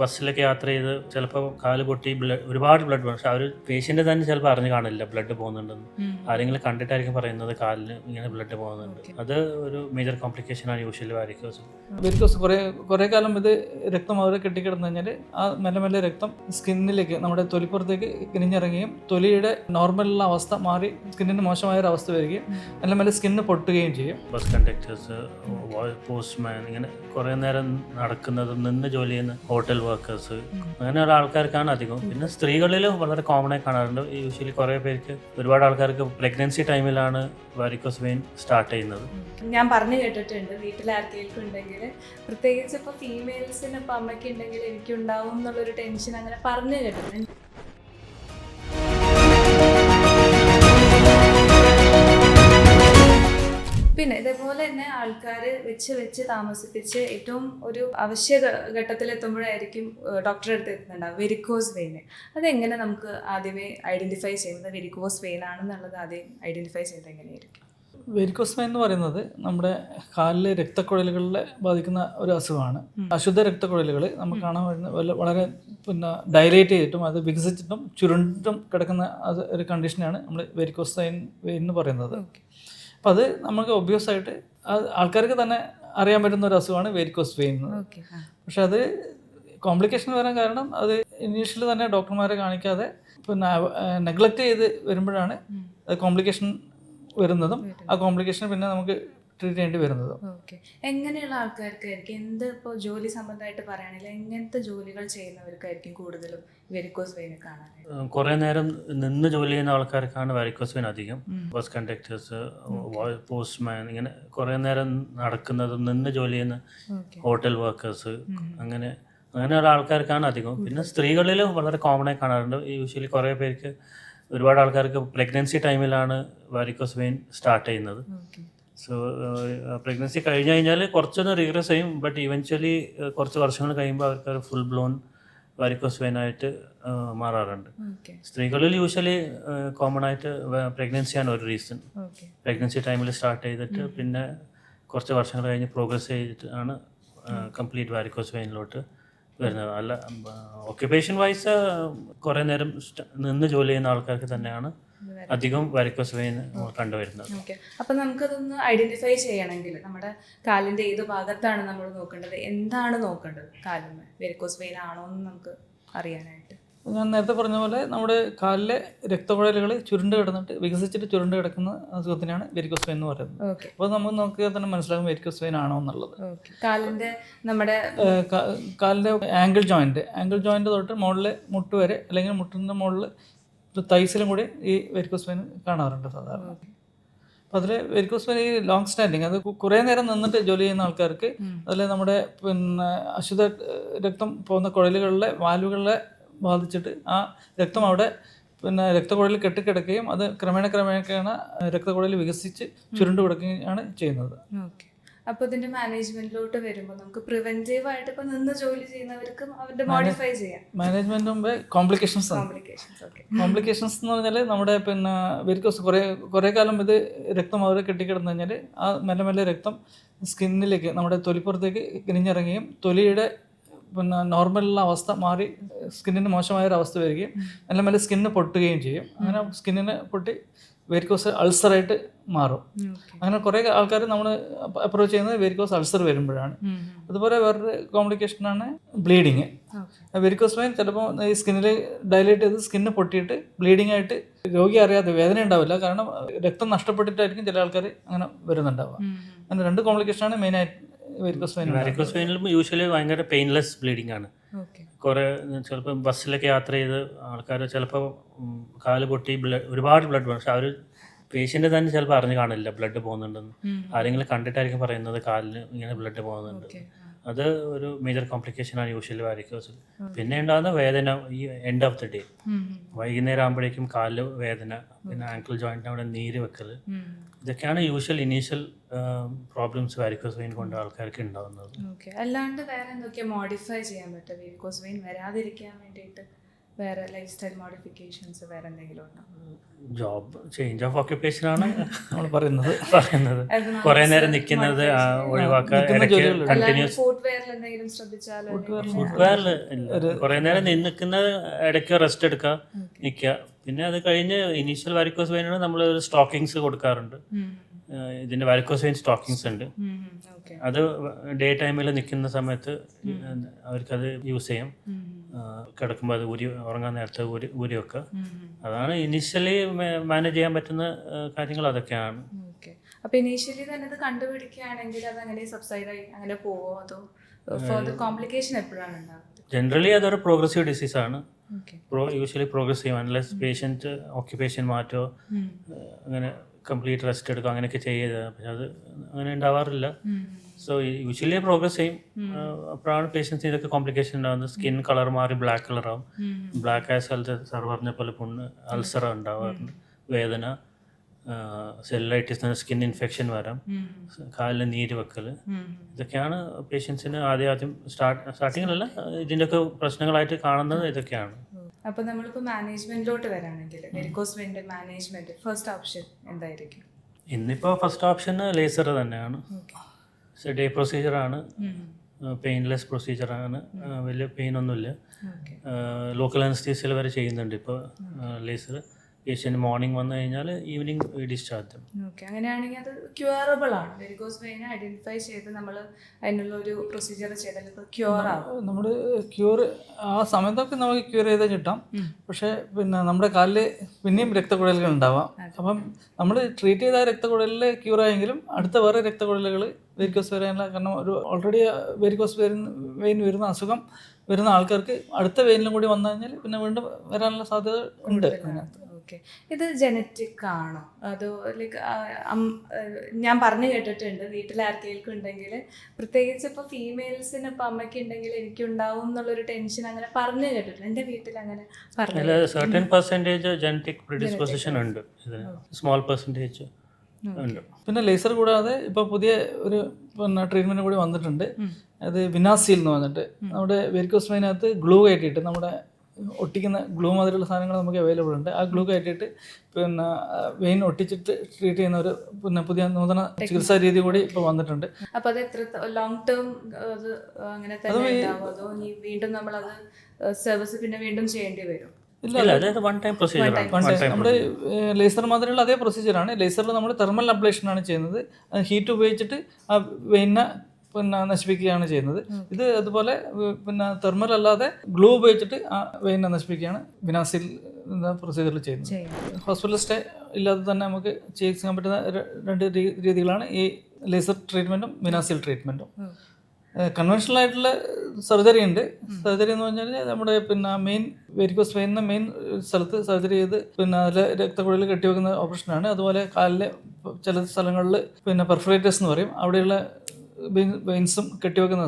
ബസ്സിലൊക്കെ യാത്ര ചെയ്ത് ചിലപ്പോൾ കാൽ പൊട്ടി ബ്ലഡ് ഒരുപാട് ബ്ലഡ് പോകും പക്ഷെ ഒരു പേഷ്യന്റ് തന്നെ ചിലപ്പോൾ അറിഞ്ഞു കാണില്ല ബ്ലഡ് പോകുന്നുണ്ടെന്ന്. ആരെങ്കിലും കണ്ടിട്ടായിരിക്കും പറയുന്നത് കാലിന് ഇങ്ങനെ ബ്ലഡ് പോകുന്നുണ്ട്. അത് ഒരു മേജർ കോംപ്ലിക്കേഷൻ ആണ് യൂഷ്വലി വാരിക്കോസ് വാരിക്കോസ് കുറേ കുറേ കാലം ഇത് രക്തം അവിടെ കെട്ടിക്കിടന്നു കഴിഞ്ഞാൽ ആ മെല്ലെ മെല്ലെ രക്തം സ്കിന്നിലേക്ക് നമ്മുടെ തൊലിപ്പുറത്തേക്ക് കിനിഞ്ഞിറങ്ങുകയും തൊലിയുടെ നോർമലുള്ള അവസ്ഥ മാറി സ്കിന്നിന് മോശമായ ഒരു അവസ്ഥ വരികയും മെല്ലെ മെല്ലെ സ്കിന്ന് പൊട്ടുകയും ചെയ്യും. ബസ് കണ്ടക്ടേഴ്സ് പോസ്റ്റ്മാൻ ഇങ്ങനെ കുറേ നേരം നടക്കുന്നത് നിന്ന് ജോലി ചെയ്യുന്ന ഹോട്ടൽ വർക്കേഴ്സ് അങ്ങനെയുള്ള ആൾക്കാർക്കാണ് അധികം. പിന്നെ സ്ത്രീകളിൽ വളരെ കോമൺ ആയി കാണാറുണ്ട്. യൂഷ്വലി കുറേ പേർക്ക് ഒരുപാട് ആൾക്കാർക്ക് പ്രഗ്നൻസി ടൈമിലാണ് വാരിക്കോസ് വെയിൻ സ്റ്റാർട്ട് ചെയ്യുന്നത്. ഞാൻ പറഞ്ഞു കേട്ടിട്ടുണ്ട്. വീട്ടിൽ ആർക്കെങ്കിലും ഉണ്ടെങ്കിൽ പ്രത്യേകിച്ച് ഇപ്പോൾ ഫീമെയിൽസിന് ഇപ്പോൾ അമ്മയ്ക്ക് ഉണ്ടെങ്കിൽ എനിക്കുണ്ടാവും എന്നുള്ളൊരു ടെൻഷൻ അങ്ങനെ പറഞ്ഞു കേട്ടിട്ടുണ്ട്. പിന്നെ ഇതേപോലെ തന്നെ ആൾക്കാർ വെച്ച് വെച്ച് താമസിപ്പിച്ച് ഏറ്റവും ഒരു അവശ്യ ഘട്ടത്തിൽ ഘട്ടത്തിലെത്തുമ്പോഴായിരിക്കും ഏഹ്, ഡോക്ടറെ അടുത്ത് എത്തുന്നുണ്ടാവും വെരിക്കോസ് വെയിന് അതെങ്ങനെ നമുക്ക് ആദ്യമേ ഐഡന്റിഫൈ ചെയ്യുന്നത്? വെരിക്കോസ് വെയിൻ ആണെന്നുള്ളത് ആദ്യം ഐഡന്റിഫൈ ചെയ്ത് എങ്ങനെയായിരിക്കും? വെരിക്കോസ് വെയിൻ എന്ന് പറയുന്നത് നമ്മുടെ കാലിലെ രക്തക്കുഴലുകളിലെ ബാധിക്കുന്ന ഒരു അസുഖമാണ്. അശുദ്ധ രക്തക്കുഴലുകൾ നമുക്ക് കാണാൻ വരുന്ന വളരെ പിന്നെ ഡയലേറ്റ് ചെയ്തിട്ടും അത് വികസിച്ചിട്ടും ചുരുണ്ടും കിടക്കുന്ന അത് ഒരു കണ്ടീഷനാണ് നമ്മൾ വെരിക്കോസ് വെയിൻ വെയിൻ എന്ന് പറയുന്നത്. അപ്പോൾ അത് നമുക്ക് ഒബ്വിയസ് ആയിട്ട് ആൾക്കാർക്ക് തന്നെ അറിയാൻ പറ്റുന്ന ഒരു അസുഖമാണ് വെരിക്കോസ് വെയിൻ പക്ഷെ അത് കോംപ്ലിക്കേഷൻ വരാൻ കാരണം അത് ഇനീഷ്യലി തന്നെ ഡോക്ടർമാരെ കാണിക്കാതെ പിന്നെ നെഗ്ലക്റ്റ് ചെയ്ത് വരുമ്പോഴാണ് അത് കോംപ്ലിക്കേഷൻ വരുന്നതും ആ കോംപ്ലിക്കേഷൻ പിന്നെ നമുക്ക് ട്രീറ്റ് ചെയ്യേണ്ടി വരുന്നത്. ഓക്കെ. എങ്ങനെയുള്ള ആൾക്കാർക്കായിരിക്കും? എന്ത് ഇപ്പോൾ ജോലി സംബന്ധമായിട്ട് പറയുകയാണെങ്കിൽ എങ്ങനത്തെ ജോലികൾ ചെയ്യുന്നവർക്കായിരിക്കും കൂടുതലും വെരിക്കോസ് വെയിൻ കാണാൻ കുറേ നേരം നിന്ന് ജോലി ചെയ്യുന്ന ആൾക്കാർക്കാണ് വെരിക്കോസ് വെയിൻ അധികം. ബസ് കണ്ടക്ടേഴ്സ് പോസ്റ്റ്മാൻ ഇങ്ങനെ കുറേ നേരം നടക്കുന്നത് നിന്ന് ജോലി ചെയ്യുന്ന ഹോട്ടൽ വർക്കേഴ്സ് അങ്ങനെ അങ്ങനെയുള്ള ആൾക്കാർക്കാണ് അധികം. പിന്നെ സ്ത്രീകളിൽ വളരെ കോമൺ ആയി കാണാറുണ്ട്. യൂഷ്വലി കുറേ പേർക്ക് ഒരുപാട് ആൾക്കാർക്ക് പ്രഗ്നൻസി ടൈമിലാണ് വാരിക്കോസ് വെയിൻ സ്റ്റാർട്ട് ചെയ്യുന്നത്. ഓക്കെ. സോ പ്രഗ്നൻസി കഴിഞ്ഞ് കഴിഞ്ഞാൽ കുറച്ചൊന്ന് റീഗ്രസ് ചെയ്യും. ബട്ട് ഇവൻച്വലി കുറച്ച് വർഷങ്ങൾ കഴിയുമ്പോൾ അവർക്ക് ഫുൾ ബ്ലോൺ വാരിക്കോസ് വേനായിട്ട് മാറാറുണ്ട്. സ്ത്രീകളിൽ യൂഷ്വലി കോമൺ ആയിട്ട് പ്രഗ്നൻസിയാണ് ഒരു റീസൺ പ്രഗ്നൻസി ടൈമിൽ സ്റ്റാർട്ട് ചെയ്തിട്ട് പിന്നെ കുറച്ച് വർഷങ്ങൾ കഴിഞ്ഞ് പ്രോഗ്രസ് ചെയ്തിട്ട് ആണ് കംപ്ലീറ്റ് വാരിക്കോസ് വെയിനിലോട്ട് വരുന്നത്. അല്ല ഓക്യുപ്പേഷൻ വൈസ് കുറേ നേരം നിന്ന് ജോലി ചെയ്യുന്ന ആൾക്കാർക്ക് തന്നെയാണ് അധികം വരക്കോസ് വെയിൻ കണ്ടുവരുന്നത്. ഓക്കെ. അപ്പൊ നമുക്കതൊന്ന് ഐഡന്റിഫൈ ചെയ്യണമെങ്കിൽ നമ്മുടെ കാലിന്റെ ഏത് ഭാഗത്താണ് നമ്മൾ നോക്കേണ്ടത്? എന്താണ് നോക്കേണ്ടത് കാലിന്? വെരിക്കോസ് വെയിൻ ആണോ എന്ന് നമുക്ക് അറിയാനായിട്ട്. ഞാൻ നേരത്തെ പറഞ്ഞ പോലെ നമ്മുടെ കാലിലെ രക്തപുഴലുകൾ ചുരുണ്ട് കിടന്നിട്ട് വികസിച്ചിട്ട് ചുരുണ്ട് കിടക്കുന്ന അസുഖത്തിനാണ് വെരിക്കോസ് വെയിൻ എന്ന് പറയുന്നത്. ഓക്കെ. അപ്പോൾ നമുക്ക് നോക്കിയാൽ തന്നെ മനസ്സിലാകും വെരിക്കോസ് വെയിൻ ആണോ എന്നുള്ളത്. ഓക്കെ. കാലിന്റെ നമ്മുടെ ഏഹ് കാ- കാലിന്റെ ആംഗിൾ ജോയിന്റ് ആംഗിൾ ജോയിന്റ് തൊട്ട് മുകളിൽ മുട്ട് വരെ അല്ലെങ്കിൽ മുട്ടിന്റെ മുകളിൽ തൈസിലും കൂടി ഈ വെരിക്കോസ് വെയിൻ കാണാറുണ്ട് സാധാരണ. അപ്പോൾ അതിൽ വെരിക്കോസ് വെയിൻ ഈ ലോങ് സ്റ്റാൻഡിങ് അത് കുറെ നേരം നിന്നിട്ട് ജോലി ചെയ്യുന്ന ആൾക്കാർക്ക് അതിൽ നമ്മുടെ പിന്നെ അശുദ്ധ രക്തം പോകുന്ന കുഴലുകളിലെ വാൽവുകളെ ബാധിച്ചിട്ട് ആ രക്തം അവിടെ പിന്നെ രക്തക്കുഴലിൽ കെട്ടിക്കിടക്കുകയും അത് ക്രമേണ ക്രമേണ രക്തക്കുഴലിൽ വികസിച്ച് ചുരുണ്ടു കിടക്കുകയാണ് ചെയ്യുന്നത്. ഓക്കെ. അപ്പോൾ ഇതിന്റെ മാനേജ്മെന്റിലോട്ട് വരുമ്പോൾ നമുക്ക് പ്രിവെന്റീവ് ആയിട്ട് ഇപ്പൊ നിന്ന് ജോലി ചെയ്യുന്നവർക്കും അവരുടെ മോഡിഫൈ ചെയ്യാം. മാനേജ്മെന്റ് മുമ്പ് കോംപ്ലിക്കേഷൻസ് കോംപ്ലിക്കേഷൻസ് എന്ന് പറഞ്ഞാൽ നമ്മുടെ പിന്നെ വെരിക്കോസ് കുറേ കുറേ കാലം ഇത് രക്തം അവരെ കെട്ടിക്കിടന്നു കഴിഞ്ഞാൽ ആ മെല്ലെ മെല്ലെ രക്തം സ്കിന്നിലേക്ക് നമ്മുടെ തൊലിപ്പുറത്തേക്ക് കിനിഞ്ഞിറങ്ങുകയും തൊലിയുടെ പിന്നെ നോർമലുള്ള അവസ്ഥ മാറി സ്കിന്നിന് മോശമായ ഒരു അവസ്ഥ വരികയും നല്ല നല്ല സ്കിന്ന് പൊട്ടുകയും ചെയ്യും. അങ്ങനെ സ്കിന്നിന് പൊട്ടി വെരിക്കോസ് അൾസറായിട്ട് മാറും. അങ്ങനെ കുറേ ആൾക്കാർ നമ്മൾ അപ്രോച്ച് ചെയ്യുന്നത് വെരിക്കോസ് അൾസർ വരുമ്പോഴാണ്. അതുപോലെ വേറൊരു കോംപ്ലിക്കേഷനാണ് ബ്ലീഡിങ് വെരിക്കോസ് വെയിൻ ചിലപ്പോൾ ഈ സ്കിന്നിൽ ഡയലേറ്റ് ചെയ്ത് സ്കിന്ന് പൊട്ടിയിട്ട് ബ്ലീഡിംഗ് ആയിട്ട് രോഗി അറിയാതെ വേദന ഉണ്ടാവില്ല. കാരണം രക്തം നഷ്ടപ്പെട്ടിട്ടായിരിക്കും ചില ആൾക്കാർ അങ്ങനെ വരുന്നുണ്ടാവുക. അങ്ങനെ രണ്ട് കോംപ്ലിക്കേഷനാണ് മെയിനായിട്ട് വെരിക്കോസ് വെയിനിലും യൂഷ്വലി ഭയങ്കര പെയിൻലെസ് ബ്ലീഡിംഗ് ആണ്. കുറെ ചിലപ്പോൾ ബസ്സിലൊക്കെ യാത്ര ചെയ്ത് ആൾക്കാർ ചിലപ്പോൾ കാൽ പൊട്ടി ബ്ലഡ് ഒരുപാട് ബ്ലഡ് പോകണം പക്ഷെ അവർ പേഷ്യന്റ് തന്നെ ചിലപ്പോൾ അറിഞ്ഞു കാണില്ല ബ്ലഡ് പോകുന്നുണ്ടെന്ന്. ആരെങ്കിലും കണ്ടിട്ടായിരിക്കും പറയുന്നത് കാലിന് ഇങ്ങനെ ബ്ലഡ് പോകുന്നുണ്ട് അത് ഒരു മേജർ കോംപ്ലിക്കേഷൻ ആണ് യൂഷ്വലി വാരിക്കോസ് പിന്നെ ഉണ്ടാകുന്ന വേദന ഈ എൻഡ് ഓഫ് ദി ഡേ വൈകുന്നേരം ആകുമ്പോഴേക്കും കാലിൽ വേദന പിന്നെ ആങ്കിൾ ജോയിന്റിന് അവിടെ നീര് വെക്കൽ ഇതൊക്കെയാണ് usual initial problems varicose vein കൊണ്ട് ആൾക്കാർക്ക് ഉണ്ടാകുന്നത് ഓക്കെ അല്ലാണ്ട് വേറെ എന്തൊക്കെയാ മോഡിഫൈ ചെയ്യാൻ പറ്റും വാരിക്കോസ് വെയിൻ വരാതിരിക്കാൻ വേണ്ടിയിട്ട് വേറെ ലൈഫ് സ്റ്റൈൽ മോഡിഫിക്കേഷൻസ് വേറെ എന്തെങ്കിലും ഉണ്ടോ? ജോബ് ചേഞ്ച് ഓഫ് ഓക്യുപ്പേഷൻ ആണ് നമ്മൾ പറയുന്നത്. പറയുന്നത്. കുറെ നേരം നിൽക്കുന്നത് ഒഴിവാക്കാൻ കണ്ടിന്യൂസ് ഫുഡ് വെയറിൽ കുറെ നേരം നിൽക്കുന്ന ഇടയ്ക്ക് റെസ്റ്റ് എടുക്കുക നിൽക്കുക. പിന്നെ അത് കഴിഞ്ഞ് ഇനീഷ്യൽ വാരിക്കോസ് വെയിനാണ് നമ്മൾ സ്റ്റോക്കിങ്സ് കൊടുക്കാറുണ്ട്. ഇതിന്റെ വാരിക്കോസ് വെയിൻ സ്റ്റോക്കിങ്സ് ഉണ്ട്. അത് ഡേ ടൈമിൽ നിൽക്കുന്ന സമയത്ത് അവർക്കത് യൂസ് ചെയ്യാം. കിടക്കുമ്പോൾ അത് ഊരി ഉറങ്ങാൻ നേരത്തെ ഊരി ഊരി വെക്കുക. അതാണ് ഇനീഷ്യലി മാനേജ് ചെയ്യാൻ പറ്റുന്ന കാര്യങ്ങൾ അതൊക്കെയാണ്. അപ്പൊ ഇനീഷ്യലി തന്നെ ഇത് കണ്ടുപിടിക്കുകയാണെങ്കിൽ അത് അങ്ങനെ സബ്സൈഡ് ആയി അങ്ങനെ പോവോ? അതോ ഫോർ കോംപ്ലിക്കേഷൻ എപ്പോഴാണ് ജനറലി അതൊരു progressive disease okay pro usually ചെയ്യും അൺലെസ് പേഷ്യന്റ് ഓക്യുപ്പേഷൻ മാറ്റോ അങ്ങനെ കംപ്ലീറ്റ് റെസ്റ്റ് എടുക്കുക അങ്ങനെയൊക്കെ ചെയ്യുക. പക്ഷെ അത് അങ്ങനെ ഉണ്ടാവാറില്ല. സോ യൂഷ്വലി പ്രോഗ്രസ് ചെയ്യും. അപ്പോഴാണ് പേഷ്യൻസ് ഇതൊക്കെ കോംപ്ലിക്കേഷൻ ഉണ്ടാകുന്നത്. സ്കിൻ കളർ മാറി ബ്ലാക്ക് കളറാവും ബ്ലാക്ക് ആയ സ്ഥലത്ത് സാർ പറഞ്ഞ പോലെ പുണ്ണ് അൾസർ ഉണ്ടാവാറുണ്ട്. വേദന സെല്ലൈറ്റിസ് സ്കിൻ ഇൻഫെക്ഷൻ വരാം. കാലിൽ നീര് വെക്കൽ ഇതൊക്കെയാണ് പേഷ്യൻസിന് ആദ്യം ആദ്യം സ്റ്റാർട്ട് സ്റ്റാർട്ടിങ്ങിലല്ല ഇതിന്റെയൊക്കെ പ്രശ്നങ്ങളായിട്ട് കാണുന്നത് ഇതൊക്കെയാണ്. അപ്പൊ നമ്മളിപ്പോ മാനേജ്മെന്റിലോട്ട് വരാണെങ്കിൽ വെരിക്കോസ് വെയിന്റെ മാനേജ്മെന്റ് ഫസ്റ്റ് ഓപ്ഷൻ എന്തായിരിക്കും? ഇന്നിപ്പോൾ ഫസ്റ്റ് ഓപ്ഷൻ ലേസർ തന്നെയാണ്. ഡേ പ്രൊസീജിയറാണ് പെയിൻലെസ് പ്രൊസീജിയറാണ് വലിയ പെയിൻ ഒന്നുമില്ല. ലോക്കൽ അനസ്തീസിൽ വരെ ചെയ്യുന്നുണ്ട് ഇപ്പോൾ ലേസർ പേഷ്യന്റ് മോർണിംഗ് വന്നു കഴിഞ്ഞാൽ ഈവനിങ് ഡിസ്ചാർജ് ഓക്കെ അങ്ങനെയാണെങ്കിൽ അത് ക്യൂറബിൾ ആണ്. വെരിക്കോസ് വെയിൻ ഐഡന്റിഫൈ ചെയ്ത് നമ്മൾ അതിനുള്ള ഒരു പ്രൊസീജിയർ ചെയ്താൽ ഇപ്പോൾ ക്യൂർ ആവും. നമ്മുടെ ക്യൂർ ആ സമയത്തൊക്കെ നമുക്ക് ക്യൂർ ചെയ്ത് കിട്ടാം. പക്ഷേ പിന്നെ നമ്മുടെ കാലിൽ പിന്നെയും രക്തക്കുഴലുകൾ ഉണ്ടാവാം. അപ്പം നമ്മൾ ട്രീറ്റ് ചെയ്ത രക്തക്കുഴലിൽ ക്യൂർ ആയെങ്കിലും അടുത്ത വേറെ രക്തക്കുഴലുകൾ വെരിക്കോസ് വരാനുള്ള കാരണം ഒരു ഓൾറെഡി വെരിക്കോസ് വരുന്ന വെയിൻ വരുന്ന അസുഖം വരുന്ന ആൾക്കാർക്ക് അടുത്ത വെയിനിലും കൂടി വന്നു കഴിഞ്ഞാൽ പിന്നെ വീണ്ടും വരാനുള്ള സാധ്യത ഉണ്ട്. അതിനകത്ത് ഓക്കെ. ഇത് ജനറ്റിക് ആണോ? അതോ ലൈക്ക് ഞാൻ പറഞ്ഞു കേട്ടിട്ടുണ്ട് വീട്ടിൽ ആർക്കെങ്കിലും ഉണ്ടെങ്കിൽ. പ്രത്യേകിച്ച് ഇപ്പോൾ ഫീമെയിൽസിന് ഇപ്പോൾ അമ്മയ്ക്ക് ഉണ്ടെങ്കിൽ എനിക്ക് ഉണ്ടാവും എന്നുള്ളൊരു ടെൻഷൻ അങ്ങനെ പറഞ്ഞു കേട്ടിട്ടുണ്ട്. എന്റെ വീട്ടിൽ അങ്ങനെ പറഞ്ഞു സെർട്ടൻ പെർസെന്റേജ് ജനറ്റിക് പ്രിഡിസ്പോസിഷൻ ഉണ്ട്. സ്മോൾ പെർസെന്റേജ് പിന്നെ ലേസർ കൂടാതെ ഇപ്പൊ പുതിയ ഒരു പിന്നെ ട്രീറ്റ്മെന്റ് കൂടി വന്നിട്ടുണ്ട്. അത് വിനാസിൽ എന്ന് പറഞ്ഞിട്ട് നമ്മുടെ വെരിക്കോസ് വെയിനകത്ത് ഗ്ലൂ കയറ്റിയിട്ട് നമ്മുടെ ഒട്ടിക്കുന്ന ഗ്ലൂ മാതിരിയുള്ള സാധനങ്ങൾ നമുക്ക് അവൈലബിൾ ഉണ്ട്. ആ ഗ്ലൂ കയറ്റിയിട്ട് പിന്നെ വെയിൻ ഒട്ടിച്ചിട്ട് ട്രീറ്റ് ചെയ്യുന്ന ഒരു പിന്നെ പുതിയ നൂതന ചികിത്സാ രീതി കൂടി ഇപ്പോൾ വന്നിട്ടുണ്ട്. അപ്പോൾ അത് എത്ര ലോങ് ടേം അത് അങ്ങനെ തന്നെ ഉണ്ടാവും? അതോ ഇനി വീണ്ടും നമ്മളത് സർവീസ് പിന്നെ വീണ്ടും ചെയ്യേണ്ടി വരും? നമ്മുടെ ലേസർ മാതിരിയുള്ള അതേ പ്രൊസീജിയറാണ് ലേസറിൽ നമ്മൾ തെർമൽ അപ്ലേഷൻ ആണ് ചെയ്യുന്നത്. ഹീറ്റ് ഉപയോഗിച്ചിട്ട് ആ വെയിനെ പിന്നെ നശിപ്പിക്കുകയാണ് ചെയ്യുന്നത്. ഇത് അതുപോലെ പിന്നെ തെർമൽ അല്ലാതെ ഗ്ലൂ ഉപയോഗിച്ചിട്ട് ആ വെയിനെ നശിപ്പിക്കുകയാണ് വിനാസിൽ പ്രൊസീജിയറിൽ ചെയ്യുന്നത്. ഹോസ്പിറ്റൽ സ്റ്റേ ഇല്ലാതെ തന്നെ നമുക്ക് ചികിത്സിക്കാൻ പറ്റുന്ന രണ്ട് രീതികളാണ് ഈ ലേസർ ട്രീറ്റ്മെന്റും വിനാസിൽ ട്രീറ്റ്മെന്റും കൺവെൻഷണൽ ആയിട്ടുള്ള സർജറി ഉണ്ട്. സർജറി എന്ന് പറഞ്ഞാൽ നമ്മുടെ പിന്നെ മെയിൻ വെരിക്കോസ് വെയിൻ മെയിൻ സ്ഥലത്ത് സർജറി ചെയ്ത് പിന്നെ അതിൽ രക്തക്കുഴൽ കെട്ടിവെക്കുന്ന ഓപ്പറേഷനാണ്. അതുപോലെ കാലിലെ ചില സ്ഥലങ്ങളിൽ പിന്നെ പെർഫറേറ്റേഴ്സ് എന്ന് പറയും. അവിടെയുള്ള വെയിൻസും കെട്ടിവെക്കുന്ന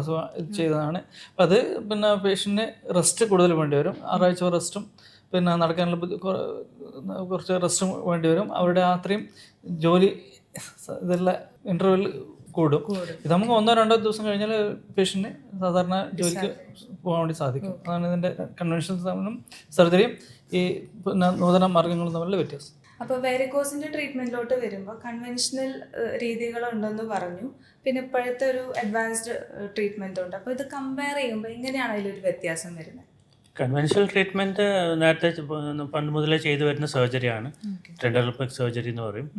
ചെയ്തതാണ്. അപ്പം അത് പിന്നെ പേഷ്യന്റിന് റെസ്റ്റ് കൂടുതൽ വേണ്ടി വരും. ആറാഴ്ച റെസ്റ്റും പിന്നെ നടക്കാനുള്ള കുറച്ച് റെസ്റ്റും വേണ്ടി വരും. അവരുടെ അത്രയും ജോലി ഇതെല്ലാം ഇന്റർവെൽ കൂടും. ഇത് നമുക്ക് ഒന്നോ രണ്ടോ ദിവസം കഴിഞ്ഞാൽ പേഷ്യന്റിന് സാധാരണ ജോലിക്ക് പോകാൻ വേണ്ടി സാധിക്കും. അതാണ് ഇതിന്റെ കൺവെൻഷനും സർജറിയും ഈ പിന്നെ നൂതന മാർഗങ്ങളും തമ്മിലുള്ള വ്യത്യാസം. അപ്പോൾ വെരിക്കോസിന്റെ ട്രീറ്റ്മെന്റിലോട്ട് വരുമ്പോൾ കൺവെൻഷണൽ രീതികളുണ്ടെന്ന് പറഞ്ഞു. പിന്നെ ഇപ്പോഴത്തെ ഒരു അഡ്വാൻസ്ഡ് ട്രീറ്റ്മെന്റ് ഉണ്ട് അപ്പോൾ ഇത് കമ്പയർ ചെയ്യുമ്പോൾ എങ്ങനെയാണ് അതിലൊരു വ്യത്യാസം വരുന്നത്? കൺവെൻഷണൽ ട്രീറ്റ്മെന്റ് നേരത്തെ പണ്ട് മുതലേ ചെയ്തു വരുന്ന സർജറിയാണ് ട്രെൻഡർപെക് സർജറി എന്ന് പറയും.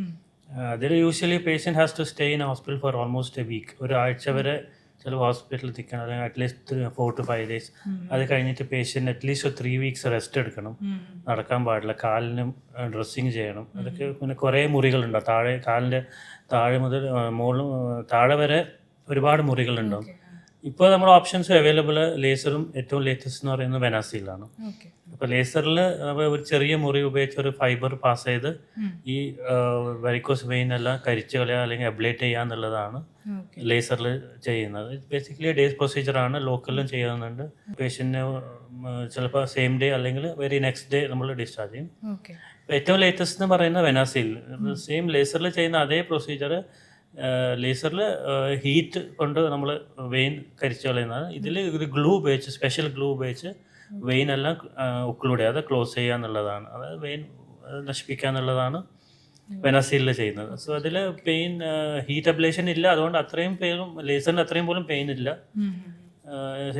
അതിൽ usually patient has to stay in hospital for almost a week ഒരാഴ്ച വരെ ചിലപ്പോൾ ഹോസ്പിറ്റലിൽ നിൽക്കണം അല്ലെങ്കിൽ at least four to five days അത് കഴിഞ്ഞിട്ട് patient at least three weeks rest എടുക്കണം. നടക്കാൻ പാടില്ല. കാലിനും ഡ്രസ്സിങ് ചെയ്യണം. അതൊക്കെ പിന്നെ കുറേ മുറികളുണ്ടാവും താഴെ കാലിന്റെ താഴെ മുതൽ മുകളിൽ താഴെ വരെ ഒരുപാട് മുറികളുണ്ടാവും. ഇപ്പോൾ നമ്മുടെ ഓപ്ഷൻസ് അവൈലബിൾ ലേസറും ഏറ്റവും ലേറ്റസ്റ്റ് എന്ന് പറയുന്നത് വെനാസിയിലാണ് അപ്പോൾ ലേസറിൽ ഒരു ചെറിയ മുറി ഉപയോഗിച്ച് ഒരു ഫൈബർ പാസ് ചെയ്ത് ഈ വരിക്കോസ് വെയിൻ എല്ലാം കരിച്ച് കളയുക അല്ലെങ്കിൽ അബ്ലേറ്റ് ചെയ്യുക എന്നുള്ളതാണ് ലേസറിൽ ചെയ്യുന്നത്. ബേസിക്കലി ഡേസ് പ്രൊസീജിയറാണ് ലോക്കലിലും ചെയ്യുന്നുണ്ട് പേഷ്യന്റിന് ചിലപ്പോൾ സെയിം ഡേ അല്ലെങ്കിൽ വെരി നെക്സ്റ്റ് ഡേ നമ്മൾ ഡിസ്ചാർജ് ചെയ്യും. ഏറ്റവും ലേറ്റസ്റ്റ് എന്ന് പറയുന്നത് വെനാസിൽ സെയിം ലേസറിൽ ചെയ്യുന്ന അതേ പ്രൊസീജിയർ ലേസറിൽ ഹീറ്റ് കൊണ്ട് നമ്മൾ വെയിൻ കരിച്ചു കളയുന്നതാണ്. ഇതിൽ ഒരു ഗ്ലൂ ഉപയോഗിച്ച് സ്പെഷ്യൽ ഗ്ലൂ ഉപയോഗിച്ച് വെയിൻ എല്ലാം ഉക്ലൂഡ് ചെയ്യാതെ ക്ലോസ് ചെയ്യുക എന്നുള്ളതാണ്. അതായത് വെയിൻ നശിപ്പിക്കുക എന്നുള്ളതാണ് വെനസീലിൽ ചെയ്യുന്നത്. സോ അതിൽ പെയിൻ ഹീറ്റ് അബ്ലേഷൻ ഇല്ല. അതുകൊണ്ട് അത്രയും പേരും ലേസറിന് അത്രയും പോലും പെയിൻ ഇല്ല.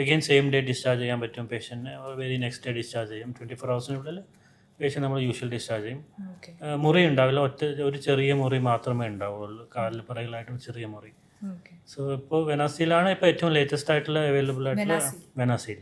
അഗെയിൻ സെയിം ഡേ ഡിസ്ചാർജ് ചെയ്യാൻ പറ്റും പേഷ്യന്റിനെ വെരി നെക്സ്റ്റ് ഡേ ഡിസ്ചാർജ് ചെയ്യും. ട്വന്റി ഫോർ ഹവേഴ്സിനുള്ളിൽ പേഷ്യന്റ് നമ്മൾ യൂഷ്വൽ ഡിസ്ചാർജ് ചെയ്യും മുറി ഉണ്ടാവില്ല. ഒറ്റ ഒരു ചെറിയ മുറി മാത്രമേ ഉണ്ടാവുള്ളൂ. കാലിൽ പിറകിലായിട്ട് ഒരു ചെറിയ മുറി. സോ ഇപ്പോൾ വെനാസിലാണ് ഇപ്പോൾ ഏറ്റവും ലേറ്റസ്റ്റ് ആയിട്ടുള്ള അവൈലബിൾ ആയിട്ടുള്ള വെനാസിൽ